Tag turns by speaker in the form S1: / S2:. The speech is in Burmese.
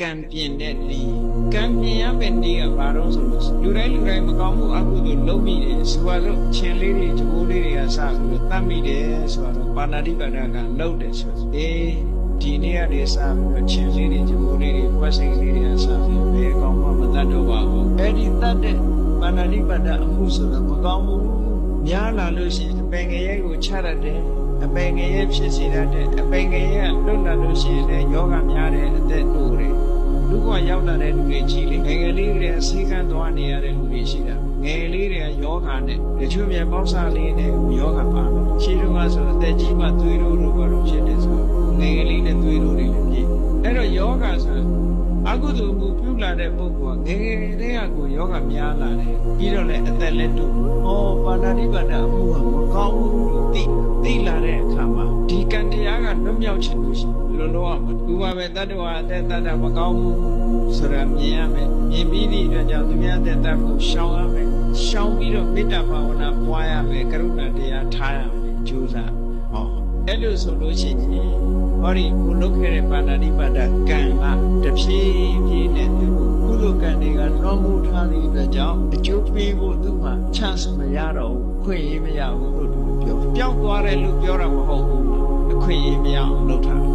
S1: ကံပြင်တဲ့နေကံပြင်ရမယ့်နေကဘာလို့ဆိုလို့လူတိုင်းလူတိုင်းမကောင်းမှုအကုသိုလ်လုပ်မိတယ်ဆိုတော့ချင်းလေးတွေဂျိုးလေးတွေကစပြီးတော့တတ်မိတယ်ဆိုတော့ပါဏာတိပါဒကလုပ်တယ်ဆိုတော့အေးဒီနေ့ကနေစပြီးတော့ချင်းလေးတွေဂျိုးလေးတွေဝက်စိတ်လေးတွေကစပြီးဘယ်ကောင်းမှမတတ်တော့ပါဘူးအဲ့ဒီတတ်တဲ့ပါဏာတိပါဒအမှုဆိုတော့မကောင်းဘူးများလာလို့ရှိရင်အပင်ငရဲကိုချရတဲ့အပင်ငရဲဖြစ်စေတတ်တဲ့အပင်ငရဲကလွတ်လာလို့ရှိရင်လည်းယောဂများတဲ့အသက်တိုးတယ်လူက ရောက်လာတဲ့လူတွေကြီးလေငယ်ငယ်လေးတွေအစည်းကမ်းသွားနေရတဲ့လူတွေရှိတာငယ်လေးတွေကယောဂနဲ့တချို့မြန်ပေါက်စားလေးနဲ့ယောဂပါတော့ရှင်းတော့ကဆိုအသက်ကြီးမှသွေးတို့လိုကတော့ဖြစ်တယ်ဆိုငယ်ငယ်လေးနဲ့သွေးတို့တွေလည်းပြည့်အဲ့တော့ယောဂဆိုအကုသိုလ်မှုပြုလာတဲ့ပုဂ္ဂိုလ်ကငယ်ငယ်လေးကကိုယောဂများလာတယ်ပြီးတော့လည်းအသက်လည်းတူဟောပါဏာတိပါဒအမှုကမကောင်းဘူးလို့သိသိလာတဲ့အခါမှာဒီကံတရားကလွတ်မြောက်ခြင်းလို့ရှိရင်လောလောကမတူပါပဲတတ္တဝါအသက်တတ္တမကောင်းဘူး ဆိုတာမြင်ရမယ်မြင်ပြီးသည့်အတွက်ကြောင့်သူများအသက်တတ်ဖို့ရှောင်ရမယ်ရှောင်ပြီးတော့မေတ္တာဘာဝနာပွားရမယ်ကရုဏာတရားထားရမယ်ကြိုးစားဟောအဲ့လိုဆိုလို့ရှိရင်ဟောဒီကိုလုတ်ခဲ့တဲ့ပါဏာတိပါဒကံကတဖြည်းဖြည်းနဲ့သူ့ကိုကုသိုလ်ကံတွေကလွန်မှုထားသည့်အတွက်ကြောင့်အကျိုးပေးဖို့သူ့မှာချမ်းစမရတော့ဘူးခွင့်ရမရဘူးလို့သူပြောပျောက်သွားတယ်လို့ပြောတာမဟုတ်ဘူးအခွင့်အရေးမရအောင်လုပ်ထား